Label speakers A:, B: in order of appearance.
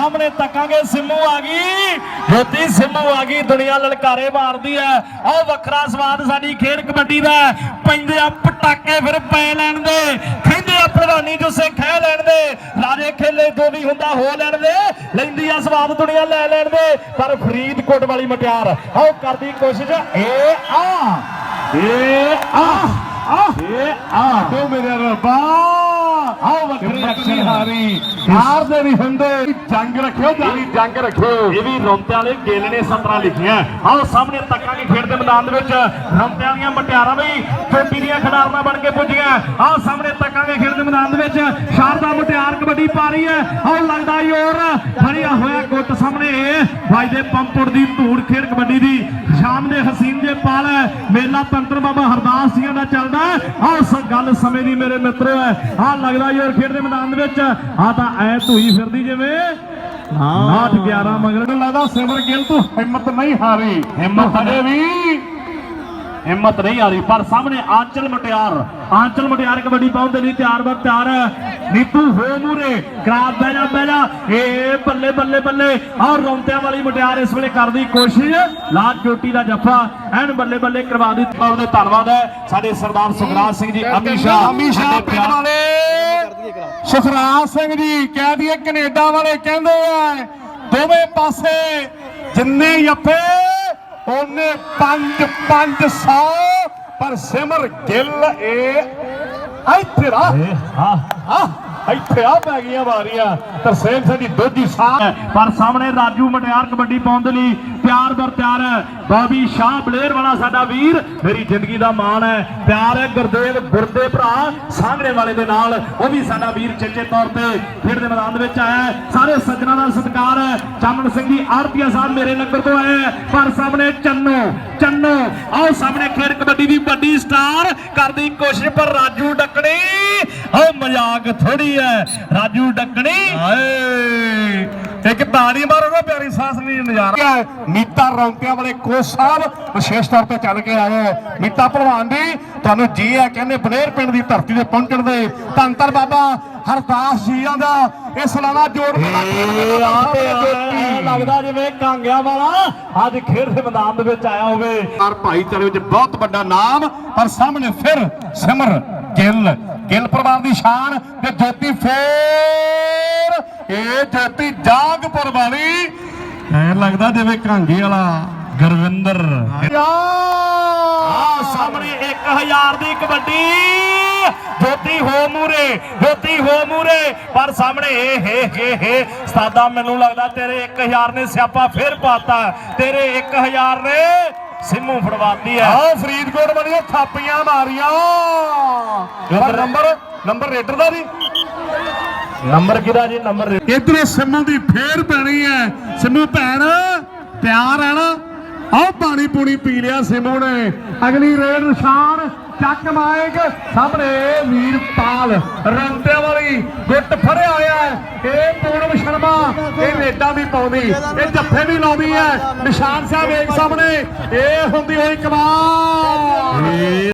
A: ਸਾਹਮਣੇ ਤੱਕਾਂਗੇ, ਸਿੰਮੂ ਆ ਗਈ। ਜੋਤੀ ਸਿੰਮੂ ਆ ਗਈ, ਦੁਨੀਆ ਲਲਕਾਰੇ ਮਾਰਦੀ ਐ। ਆਹ ਵੱਖਰਾ ਸਵਾਦ ਸਾਡੀ ਖੇਡ ਕਬੱਡੀ ਦਾ ਪੈਂਦੇ ਆ ਪਟਾਕੇ ਫਿਰ ਪੈ ਲੈਣ ਦੇ। ਕਹਿੰਦੇ ਆ ਪ੍ਰਧਾਨੀ ਜੁਸੇ ਖਹਿ ਲੈਣ ਦੇ। ਰਾਜੇ ਖੇਲੇ ਜੋ ਵੀ ਹੁੰਦਾ ਹੋ ਲੈਣ ਦੇ। ਲੈਂਦੀ ਆ ਸਵਾਦ ਦੁਨੀਆ ਲੈ ਲੈਣ ਦੇ। ਪਰ ਫਰੀਦਕੋਟ ਵਾਲੀ ਮਟਿਆਰ, ਉਹ ਕਰਦੀ ਕੋਸ਼ਿਸ਼ ਏ ਆ ਏ ਆ ਏ ਆ,
B: ਤੋ ਮੇਰੇ ਰੱਬਾ
A: ਆਹ ਵੱਖਰੀ
B: ਨਹੀਂ ਹਾਰੀ। ਹਾਰ। ਦੇ ਨਹੀਂ ਹੁੰਦੇ। ਜੰਗ ਰੱਖਿਓ ਜਾਨੀ ਜੰਗ ਰੱਖਿਓ।
A: ਇਹ ਵੀ ਰੌਂਤੇ ਵਾਲੇ ਗੇਲ ਨੇ ਸਤਰਾਂ ਲਿਖੀਆਂ। ਆਓ ਸਾਹਮਣੇ ਤੱਕਾਂਗੇ ਖੇਡ ਦੇ ਮੈਦਾਨ ਦੇ ਵਿੱਚ ਰੌਂਤੇ ਵਾਲੀਆਂ ਮਟਿਆਰਾਂ ਵੀ ਚੋਟੀ ਦੀਆਂ ਖਿਡਾਰਨਾਂ ਬਣ ਕੇ ਪੁੱਜੀਆਂ। ਆਓ ਸਾਹਮਣੇ ਤੱਕਾਂਗੇ ਖੇਡ ਦੇ ਮੈਦਾਨ ਦੇ ਵਿੱਚ ਸ਼ਾਰਦਾ ਮਟਿਆਰ ਕਬੱਡੀ ਪਾ ਰਹੀ ਹੈ। ਆਓ ਲੱਗਦਾ ਯੋਰ ਫੜਿਆ ਹੋਇਆ ਗੁੱਟ ਸਾਹਮਣੇ। ਵਾਜਦੇ ਪੰਪੁਰ ਦੀ ਧੂੜ ਖੇਡ ਕਬੱਡੀ ਦੀ। ਸ਼ਾਮ ਦੇ ਹਸੀਨ ਜੇ ਪਾਲ ਮੇਲਾ ਤੰਤਰ ਬਾਬਾ ਹਰਦਾਸ ਸਿੰਘਾਂ ਦਾ ਚੱਲਦਾ ਆਹ ਗੱਲ ਸਮੇਂ ਦੀ ਮੇਰੇ ਮਿੱਤਰੋ ਆਹ ਲੱਗਦਾ ਯੋਰ ਖੇਡ ਦੇ ਮੈਦਾਨ ਦੇ ਵਿੱਚ। ਆ ਤਾਂ ਐ ਧੂਈ ਫਿਰਦੀ ਜਿਵੇਂ। ਹਾਂ। 8 11 ਮਗਰ।
B: ਲੱਗਦਾ ਸਿਮਰ ਗਿੱਲ ਤੂੰ ਹਿੰਮਤ ਨਹੀਂ ਹਾਰੀ।
A: ਹਿੰਮਤ
B: ਹਜੇ ਵੀ
A: ਹਿੰਮਤ ਨਹੀਂ ਆ ਰਹੀ ਪਰ ਸਾਹਮਣੇ ਆਂਚਲ ਮਟਿਆਰ ਆਂਚਲ ਮਟਿਆਰ ਕਬੱਡੀ ਪਾਉਣ ਦੇ ਲਈ ਤਿਆਰ ਬਰ ਤਿਆਰ ਨੀਤੂ ਹੋ ਮੂਰੇ ਜਾ ਬਹਿ ਜਾ। ਏ ਬੱਲੇ ਬੱਲੇ ਬੱਲੇ। ਔਰ ਰੌਂਤਿਆਂ ਵਾਲੀ ਮਟਿਆਰ ਇਸ ਵੇਲੇ ਕਰਦੀ ਕੋਸ਼ਿਸ਼। ਲਾਲ ਚੋਟੀ ਦਾ ਜੱਫਾ ਐਨ ਬੱਲੇ ਬੱਲੇ ਕਰਵਾ ਦਿੱਤੀ। ਬਹੁਤ ਬਹੁਤ ਧੰਨਵਾਦ ਹੈ। ਸਾਡੇ ਸਰਦਾਰ ਸੁਖਰਾਜ ਸਿੰਘ ਜੀ ਅਮੀਸ਼ਾ
B: ਅਮੀਸ਼ਾ ਪਿੰਡ ਵਾਲੇ। ਸੁਖਰਾਜ ਸਿੰਘ ਜੀ ਕਹਿ ਦਈਏ ਕੈਨੇਡਾ ਵਾਲੇ ਕਹਿੰਦੇ ਆ। ਦੋਵੇਂ ਪਾਸੇ ਜਿੰਨੇ ਜੱਫੇ ਉਹਨੇ 5 500 ਪਰ ਸਿਮਰ ਗਿੱਲ ਇਹ ਇੱਥੇ ਰਾ।
A: ਹਾਂ।
B: ਹਾਂ ਇੱਥੇ ਆ ਪੈ ਗਈਆਂ ਵਾਰੀਆਂ। ਤਰਸੇਮ ਸਿੰਘ ਦੀ ਦੋਜੀ ਸਾਹ
A: ਪਰ ਸਾਹਮਣੇ ਰਾਜੂ ਮਟਿਆਰ ਕਬੱਡੀ ਪਾਉਣ ਦੇ ਲਈ ਪਿਆਰ ਬਰ ਤਿਆਰ ਹੈ। ਬਾਬੀ ਸ਼ਾਹ ਬਲੇਰ ਵਾਲਾ ਸਾਡਾ ਵੀਰ, ਮੇਰੀ ਜ਼ਿੰਦਗੀ ਦਾ ਮਾਣ ਹੈ। ਪਿਆਰ ਹੈ ਗੁਰਦੇਵ, ਗੁਰਦੇ ਭਰਾ ਸਾਹਮਣੇ ਵਾਲੇ ਦੇ ਨਾਲ। ਉਹ ਵੀ ਸਾਡਾ ਵੀਰ ਚੇਚੇ ਤੌਰ ਤੇ ਖੇਡ ਦੇ ਮੈਦਾਨ ਦੇ ਵਿੱਚ ਆਇਆ ਸਾਰੇ ਸੱਜਣਾ ਦਾ ਸਤਿਕਾਰ ਹੈ। ਚਾਨਣ ਸਿੰਘ ਜੀ ਆਰਤੀਆ ਸਾਹਿਬ ਮੇਰੇ ਨੰਬਰ ਤੋਂ ਆਇਆ ਪਰ ਸਾਹਮਣੇ ਚੰਨੋ ਚੰਨੋ, ਆਓ ਸਾਹਮਣੇ ਖੇਡ ਕਬੱਡੀ ਦੀ ਵੱਡੀ ਸਟਾਰ ਕਰਦੀ ਕੋਸ਼ਿਸ਼ ਪਰ ਰਾਜੂ ਡੱਕਣੀ। ਉਹ ਮਜ਼ਾਕ ਥੋੜੀ ਹੈ। ਰਾਜੂ ਡੱਕਣੀ।
B: ਹਾਏ। ਇੱਕ ਤਾੜੀ ਮਾਰੋ ਨਾ ਪਿਆਰੀ ਸਾਸ ਨਹੀਂ ਨਜ਼ਾਰਾ। ਨੀਤਾ ਰੌਂਕਿਆਂ ਵਾਲੇ ਕੋਚ ਸਾਹਿਬ ਵਿਸ਼ੇਸ਼ ਤੌਰ ਤੇ ਚੱਲ ਕੇ ਆਏ ਹੈ। ਨੀਤਾ ਭਲਵਾਨ ਜੀ ਤੁਹਾਨੂੰ ਜੀ ਆ ਕਹਿੰਦੇ ਬਨੇਰ ਪਿੰਡ ਦੀ ਧਰਤੀ ਤੇ ਪਹੁੰਚਣ ਦੇ ਧੰਨ ਧੰਨ ਬਾਬਾ ਹਰਦਾਸ ਜੀਆਂ ਦਾ ਇਹ ਸਲਾਨਾ ਜੋੜ
A: ਲੱਗਦਾ ਜਿਵੇਂ ਕਾਂਗਿਆਂ ਵਾਲਾ ਅੱਜ ਖੇਡ ਦੇ ਮੈਦਾਨ ਦੇ ਵਿੱਚ ਆਇਆ ਹੋਵੇ।
B: ਪਰ ਭਾਈਚਾਰੇ ਵਿੱਚ ਬਹੁਤ ਵੱਡਾ ਨਾਮ ਪਰ ਸਾਹਮਣੇ ਫਿਰ ਸਿਮਰ ਗਿੱਲ ਗਿੱਲ ਪਰਿਵਾਰ ਦੀ ਸ਼ਾਨ ਤੇ ਜੋਤੀ ਫੇਰ ਇਹ ਜੋਤੀ ਜਾਗਪੁਰ ਵਾਲੀ। ਐ ਲੱਗਦਾ ਜਿਵੇਂ ਕਾਂਗੇ ਵਾਲਾ। ਗੁਰਵਿੰਦਰ।
A: ਆ ਸਾਹਮਣੇ 1000 ਦੀ ਕਬੱਡੀ। ਜੋਤੀ ਹੋ ਮੂਰੇ ਜੋਤੀ ਹੋ ਮੂਰੇ। ਪਰ ਸਾਹਮਣੇ ਏ ਹੇ ਹੇ ਹੇ ਸਾਦਾ ਮੈਨੂੰ ਲੱਗਦਾ ਤੇਰੇ 1000 ਨੇ ਸਿਆਪਾ ਫੇਰ ਪਾਤਾ। ਤੇਰੇ 1000 ਨੇ ਸਿੰਮੂ ਫੜਵਾਤੀ ਹੈ।
B: ਆਹ ਫਰੀਦਕੋਟ ਵਾਲੀਆਂ ਥਾਪੀਆਂ ਮਾਰੀਆਂ। ਪਰ ਨੰਬਰ ਨੰਬਰ ਰੇਡਰ ਦਾ ਨਹੀਂ
A: ਨੰਬਰ ਕਿਹਦਾ ਜੀ? ਨੰਬਰ
B: ਇਧਰੋਂ ਸਿੰਮੂ ਦੀ ਫੇਰ ਪੈਣੀ ਹੈ। ਸਿੰਮੂ ਭੈਣ ਪਿਆਰ ਹੈ ਨਾ? ਆਹ ਪਾਣੀ ਪੂਣੀ ਪੀ ਲਿਆ ਸਿੰਮੂ ਨੇ। ਅਗਲੀ ਰੇਡ ਨਿਸ਼ਾਨ ਚੱਕ ਮਾਏਕ ਸਾਹਮਣੇ ਵੀਰਪਾਲ ਰੰਤੇ ਵਾਲੀ ਗੁੱਟ ਫੜਿਆ ਹੋਇਆ ਹੈ। ਇਹ ਪੂਰਮ ਸ਼ਰਮਾ ਵੀ ਪਾਉਂਦੀ। ਇਹ ਜੱਫੇ ਵੀ ਲਾਉਂਦੀ ਹੈ। ਨਿਸ਼ਾਨ ਸਾਹਿਬ ਵੇਖ ਸਾਹਮਣੇ। ਇਹ ਹੁੰਦੀ ਹੋਈ ਕਮਾਲ।